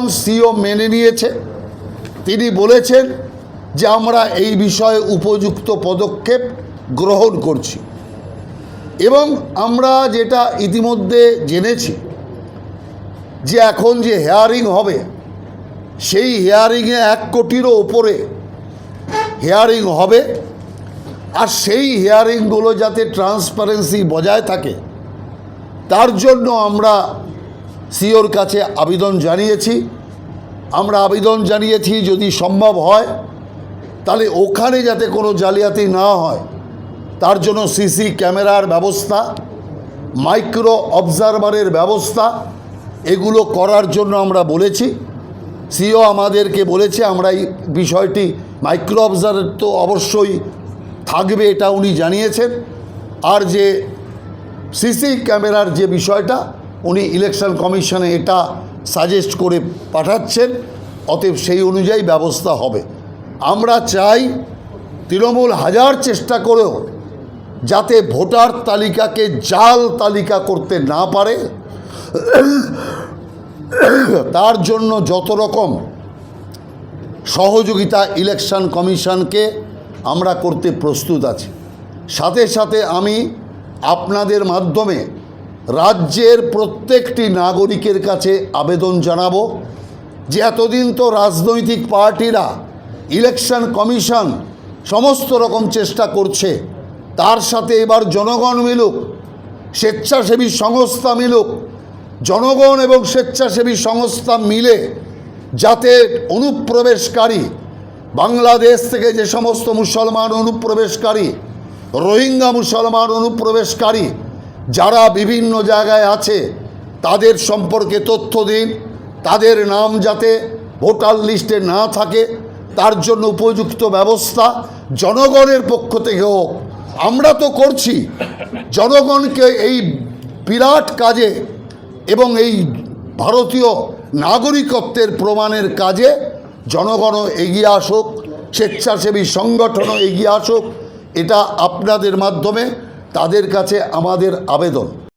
আবেদন সিও মেনে নিয়েছে। তিনি বলেছেন যে আমরা এই বিষয়ে উপযুক্ত পদক্ষেপ গ্রহণ করছি। এবং আমরা যেটা ইতিমধ্যে জেনেছি যে এখন যে হেয়ারিং হবে, সেই হেয়ারিংয়ে এক কোটিরও ওপরে হেয়ারিং হবে। আর সেই হেয়ারিংগুলো যাতে ট্রান্সপারেন্সি বজায় থাকে, তার জন্য আমরা সিওর কাছে আবেদন জানিয়েছি। আমরা আবেদন জানিয়েছি যদি সম্ভব হয়, তাহলে ওখানে যাতে কোনো জালিয়াতি না হয়, তার জন্য সিসি ক্যামেরার ব্যবস্থা, মাইক্রো অবজারভারের ব্যবস্থা, এগুলো করার জন্য আমরা বলেছি। সিও আমাদেরকে বলেছে, আমরা এই বিষয়টি মাইক্রো অবজার্ভার তো অবশ্যই থাকবে, এটা উনি জানিয়েছেন। আর যে সিসি ক্যামেরার যে বিষয়টা উনি ইলেকশন কমিশনে এটা সাজেস্ট করে পাঠাচ্ছেন, অতএব সেই অনুযায়ী ব্যবস্থা হবে। আমরা চাই তৃণমূল হাজার চেষ্টা করেও যাতে ভোটার তালিকাকে জাল তালিকা করতে না পারে। তার জন্য যত রকম সহযোগিতা ইলেকশন কমিশনকে আমরা করতে প্রস্তুত আছি। সাথে সাথে আমি আপনাদের মাধ্যমে রাজ্যের প্রত্যেকটি নাগরিকের কাছে আবেদন জানাব যে এতদিন তো রাজনৈতিক পার্টিরা, ইলেকশন কমিশন সমস্ত রকম চেষ্টা করছে। তার সাথে এবার জনগণ মিলুক, স্বেচ্ছাসেবী সংস্থা মিলুক, জনগণ এবং স্বেচ্ছাসেবী সংস্থা মিলে যাতে অনুপ্রবেশকারী, বাংলাদেশ থেকে যে সমস্ত মুসলমান অনুপ্রবেশকারী, রোহিঙ্গা মুসলমান অনুপ্রবেশকারী যারা বিভিন্ন জায়গায় আছে, তাদের সম্পর্কে তথ্য দিন, তাদের নাম যাতে ভোটার লিস্টে না থাকে, তার জন্য উপযুক্ত ব্যবস্থা জনগণের পক্ষ থেকে হোক। আমরা তো করছি, জনগণকে এই বিরাট কাজে এবং এই ভারতীয় নাগরিকত্বের প্রমাণের কাজে জনগণও এগিয়ে আসুক, স্বেচ্ছাসেবী সংগঠনও এগিয়ে আসুক, এটা আপনাদের মাধ্যমে তাদের কাছে আমাদের আবেদন।